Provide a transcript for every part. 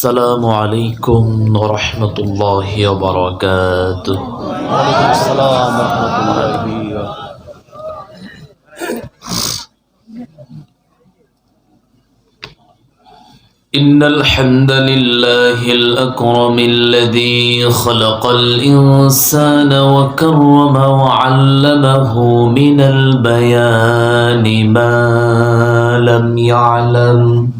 السلام عليكم ورحمة الله وبركاته. وعليكم السلام ورحمة الله إن الحمد لله الأكرم الذي خلق الإنسان وكرم وعلمه من البيان ما لم يعلم.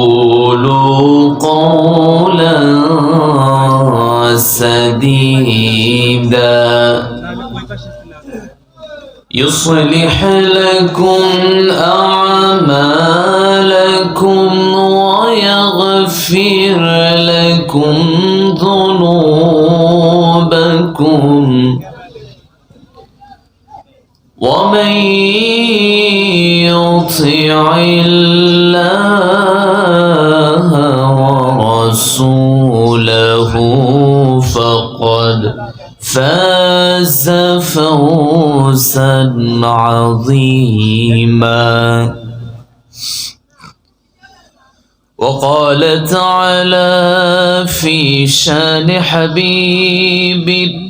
وقولوا قولا سديدا. يصلح لكم أعمالكم ويغفر لكم ذنوبكم. ومن يطع الله ورسوله فقد فاز فوزا عظيما. وقال تعالى في شان حبيبه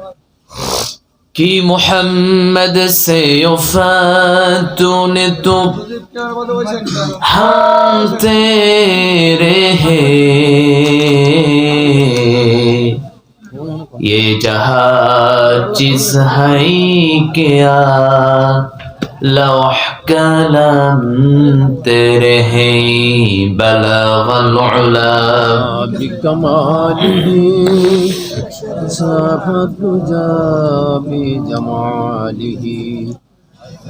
कि मोहम्मद से वफा तूने तो हम तेरे हैं ये जहाँ जिस है क्या لوح كلام تیرے ہی بلغ العلا بكماله صافت جا بجماله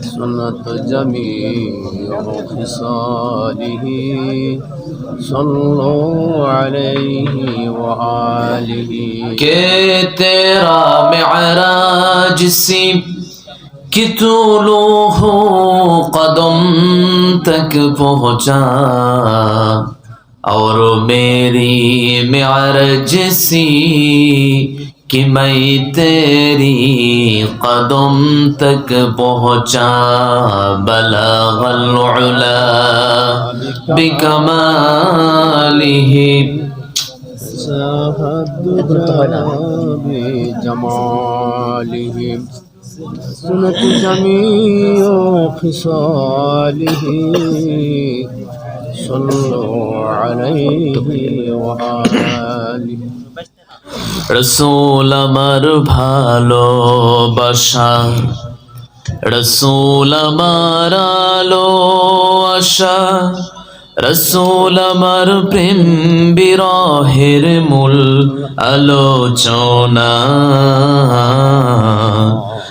سنة جميع خصاله صلوا عليه وآله کہ معراج سيب कि तू हो कदम तक पहुँचा और मेरी म्यारज सी कि मैं तेरी कदम तक पहुँचा बलागला बिकमाली जमालिहिम ساهد بجماله سنة جميع خصاله صلوا عليه وآله রসুল আমার ভালোবাসা রসুল আমার আলো আশা রসুল আমার প্রেম বিরহের মূল আলোচনা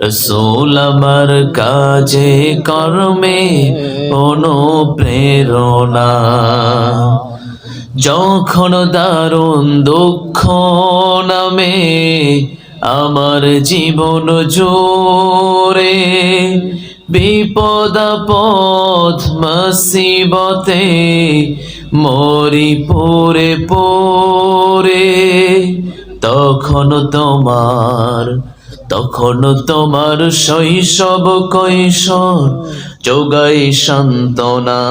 রসুল আমার কাজে, কর্মে অনুপ্রেরণা। যখন দারুণ দুঃখ নামে আমার জীবন জোরে, বিপদাপদ মাসিবতে মরি পরে পরে তখন তোমার তখন তোমার শৈশব কৈশোর যোগাই সান্ত্বনা।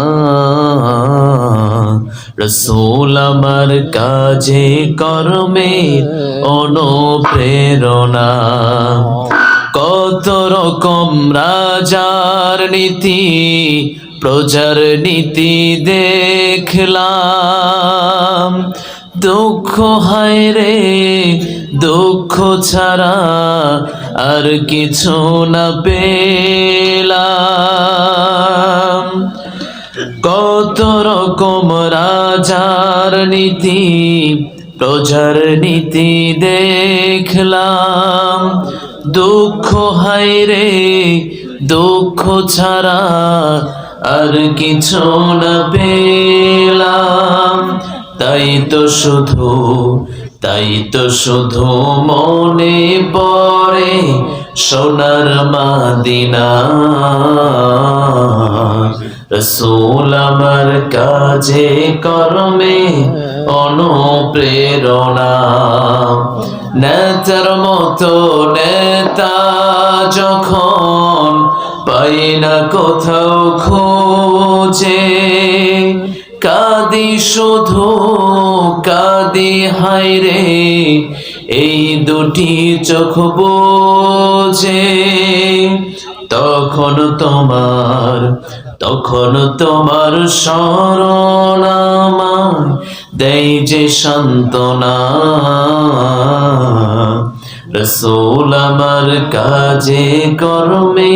রসুল আমার কাজে, কর্মে অনুপ্রেরণা। কত রকম রাজার নীতি, প্রজার নীতি দেখলাম। দুঃখ হায় রে, দুঃখ ছাড়া আর কিছু না পেলাম। কত রকম রাজার নীতি, প্রজার নীতি দেখলাম। দুঃখ হায় রে, দুঃখ ছাড়া আর কিছু না পেলাম। তাই তো শুধু, তাই তো শুধু মনে পড়ে সোনার মাদিনা। রসুল আমার কাজে, কর্মে অনুপ্রেরণা। নেতার মতো নেতা যখন পাই না কোথাও খোঁজে কাদি শুধু, কাদি, হায় রে, এই দুটি চোখ বোঝে। তখন তোমার তখন তোমার আমায় দেয় যে সান্ত্বনা। রসুল আমার কাজে কর্মে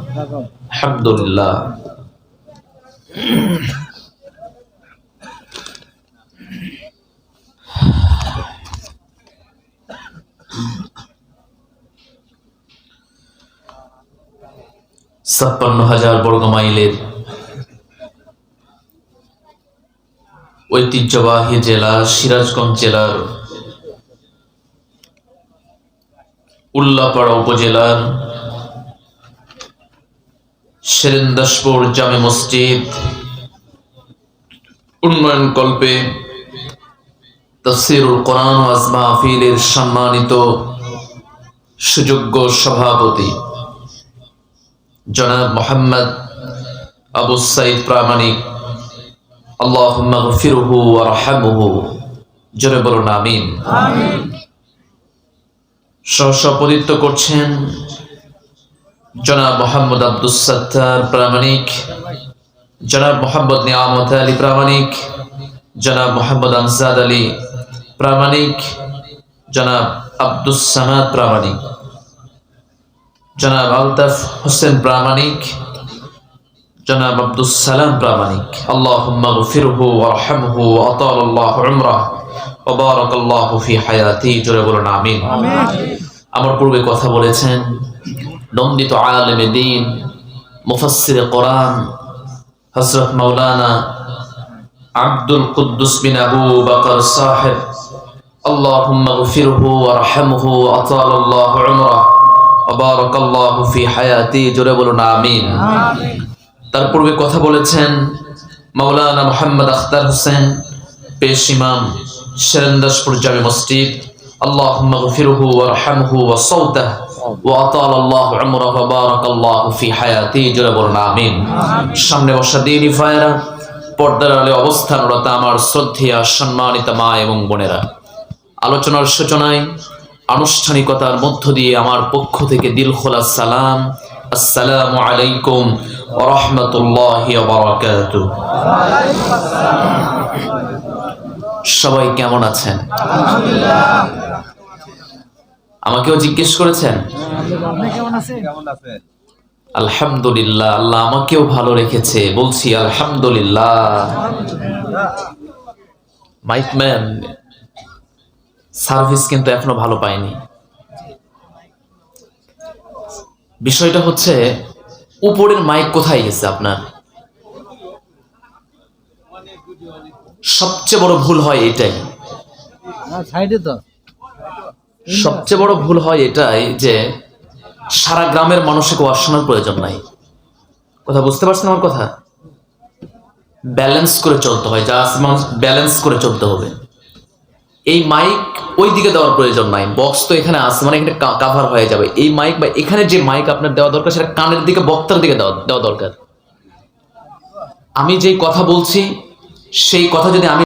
আলহামদুলিল্লাহ ছাপ্পান্ন হাজার বর্গ মাইলের ঐতিহ্যবাহী জেলা সিরাজগঞ্জ জেলার উল্লাপাড়া উপজেলার সেরেন্দাসপুর জামে মসজিদ উন্নয়ন কল্পে তফসিরুল কোরআন ওয়াজ মাহফিলের সম্মানিত সুযোগ্য সভাপতি জনাব মোহাম্মদ আবু সাইদ প্রামাণিক। আল্লাহ গফিরহু ওয়া রাহমহু। জোরে বলুন আমিন। সহসভাপতিত্ব করছেন জনাব মোহাম্মদ আব্দুস সাত্তার প্রামাণিক জনাব মোহাম্মদ নিয়ামত আলী প্রামাণিক জনাব মোহাম্মদ আমজাদ আলী প্রামাণিক জনাব আব্দুস সামাদ প্রামাণিক জনাব আলতাফ হোসেন প্রামাণিক জনাব আব্দুস সালাম প্রামাণিক। আল্লাহুম্মা গফিরহু ওয়ারহামহু ওয়া আতালাল্লাহু উমরাহ ওয়া বারাকাল্লাহু ফি হায়াতি। জোরে বলুন আমিন। আমার পূর্বে কথা বলেছেন নন্দিত আলেমে দিন মুফাসসির কোরআন হযরত মাওলানা আব্দুল কুদ্দুস বিন আবু বকর সাহেব اللهم اغفره وارحمه واطال الله عمره وبارك الله في حياته জোরে বলুন আমিন তার পূর্বে কথা বলেছেন মাওলানা মোহাম্মদ আখতার হোসেন পেশ ইমাম শেরেন্দাসপুর জামে মসজিদ اللهم اغفره وارحمه وصوته সামনে বসা দিয়ে ফায়রা পর্দার আলে অবস্থানরত আমার শ্রদ্ধিয়া, সম্মানিত মা এবং বোনেরা। আলোচনার সূচনায় আনুষ্ঠানিকতার মধ্য দিয়ে আমার পক্ষ থেকে দিল খোলা সালাম। আসসালামু আলাইকুম রহমতুল্লাহ বারাকাতু সবাই কেমন আছেন? আমাকেও জিজ্ঞেস করেছেন? আলহামদুলিল্লাহ, আল্লাহ আমাকেও ভালো রেখেছে। বলছি, আলহামদুলিল্লাহ। মাইকম্যান সার্ভিস কিন্তু এখনও ভালো পায়নি বিষয়টা হচ্ছে, উপরের মাইক কোথায় গেছে আপনার? সবচেয়ে বড় ভুল হয় এটাই। সাইডে তো। সবচেয়ে বড় ভুল হয় এটাই যে সারা গ্রামের মানুষকে ওয়াজ শোনার প্রয়োজন নাই। কথা বুঝতে পারছেন আমার কথা? ব্যালেন্স করে চলতে হয়, যা মানুষ ব্যালেন্স করে চলতে হবে। এই মাইক ওই দিকে দেওয়ার প্রয়োজন নাই, বক্স তো এখানে আছে মানে এখানে কাভার হয়ে যাবে। এই মাইক বা এখানে যে মাইক আপনার দেওয়া দরকার, সেটা কানের দিকে, বক্তার দিকে দেওয়া দেওয়া দরকার। আমি যেই কথা বলছি, সেই কথা যদি আমি